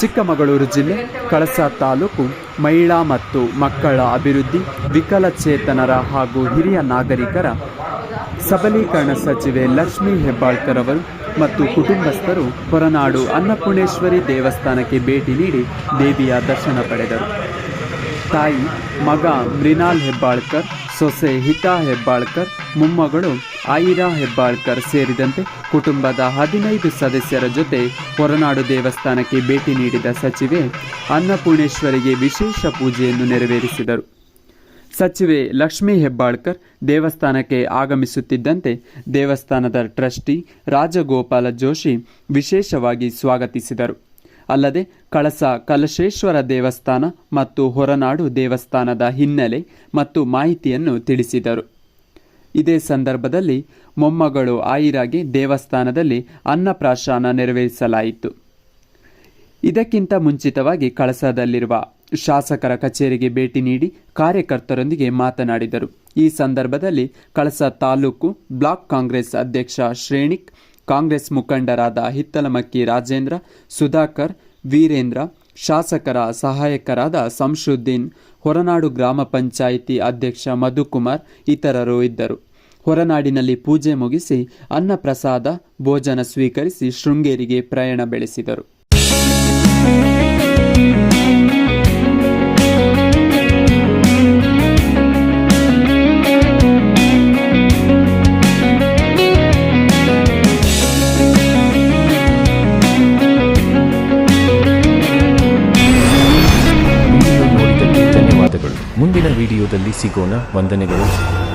ಚಿಕ್ಕಮಗಳೂರು ಜಿಲ್ಲೆ, ಕಳಸ ತಾಲೂಕು, ಮಹಿಳಾ ಮತ್ತು ಮಕ್ಕಳ ಅಭಿವೃದ್ಧಿ, ವಿಕಲಚೇತನರ ಹಾಗೂ ಹಿರಿಯ ನಾಗರಿಕರ ಸಬಲೀಕರಣ ಸಚಿವೆ ಲಕ್ಷ್ಮೀ ಹೆಬ್ಬಾಳ್ಕರ್ ಅವರು ಮತ್ತು ಕುಟುಂಬಸ್ಥರು ಹೊರನಾಡು ಅನ್ನಪೂರ್ಣೇಶ್ವರಿ ದೇವಸ್ಥಾನಕ್ಕೆ ಭೇಟಿ ನೀಡಿ ದೇವಿಯ ದರ್ಶನ ಪಡೆದರು. ತಾಯಿ ಮಗ ಮೃನಾಲ್ ಹೆಬ್ಬಾಳ್ಕರ್, ಸೊಸೆ ಹಿತಾ ಹೆಬ್ಬಾಳ್ಕರ್, ಮೊಮ್ಮಗಳು ಆಯಿರಾ ಹೆಬ್ಬಾಳ್ಕರ್ ಸೇರಿದಂತೆ ಕುಟುಂಬದ ಹದಿನೈದು ಸದಸ್ಯರ ಜೊತೆ ಹೊರನಾಡು ದೇವಸ್ಥಾನಕ್ಕೆ ಭೇಟಿ ನೀಡಿದ ಸಚಿವೆ ಅನ್ನಪೂರ್ಣೇಶ್ವರಿಗೆ ವಿಶೇಷ ಪೂಜೆಯನ್ನು ನೆರವೇರಿಸಿದರು. ಸಚಿವೆ ಲಕ್ಷ್ಮೀ ಹೆಬ್ಬಾಳ್ಕರ್ ದೇವಸ್ಥಾನಕ್ಕೆ ಆಗಮಿಸುತ್ತಿದ್ದಂತೆ ದೇವಸ್ಥಾನದ ಟ್ರಸ್ಟಿ ರಾಜಗೋಪಾಲ ಜೋಶಿ ವಿಶೇಷವಾಗಿ ಸ್ವಾಗತಿಸಿದರು. ಅಲ್ಲದೆ ಕಳಸ ಕಲಶೇಶ್ವರ ದೇವಸ್ಥಾನ ಮತ್ತು ಹೊರನಾಡು ದೇವಸ್ಥಾನದ ಹಿನ್ನೆಲೆ ಮತ್ತು ಮಾಹಿತಿಯನ್ನು ತಿಳಿಸಿದರು. ಇದೇ ಸಂದರ್ಭದಲ್ಲಿ ಮೊಮ್ಮಗಳು ಆಯಿರಾಗಿ ದೇವಸ್ಥಾನದಲ್ಲಿ ಅನ್ನಪ್ರಾಶನ ನೆರವೇರಿಸಲಾಯಿತು. ಇದಕ್ಕಿಂತ ಮುಂಚಿತವಾಗಿ ಕಳಸದಲ್ಲಿರುವ ಶಾಸಕರ ಕಚೇರಿಗೆ ಭೇಟಿ ನೀಡಿ ಕಾರ್ಯಕರ್ತರೊಂದಿಗೆ ಮಾತನಾಡಿದರು. ಈ ಸಂದರ್ಭದಲ್ಲಿ ಕಳಸ ತಾಲೂಕು ಬ್ಲಾಕ್ ಕಾಂಗ್ರೆಸ್ ಅಧ್ಯಕ್ಷ ಶ್ರೇಣಿಕ್, ಕಾಂಗ್ರೆಸ್ ಮುಖಂಡರಾದ ಹಿತ್ತಲಮಕ್ಕಿ ರಾಜೇಂದ್ರ, ಸುಧಾಕರ್, ವೀರೇಂದ್ರ ಶಾಸಕರ ಸಹಾಯಕರಾದ ಸಂಶುದ್ದೀನ್ ಹೊರನಾಡು ಗ್ರಾಮ ಪಂಚಾಯಿತಿ ಅಧ್ಯಕ್ಷ ಮಧುಕುಮಾರ್ ಇತರರು ಇದ್ದರು. ಹೊರನಾಡಿನಲ್ಲಿ ಪೂಜೆ ಮುಗಿಸಿ, ಅನ್ನಪ್ರಸಾದ ಭೋಜನ ಸ್ವೀಕರಿಸಿ ಶೃಂಗೇರಿಗೆ ಪ್ರಯಾಣ ಬೆಳೆಸಿದರು. ಮುಂದಿನ ವಿಡಿಯೋದಲ್ಲಿ ಸಿಗೋಣ. ವಂದನೆಗಳು.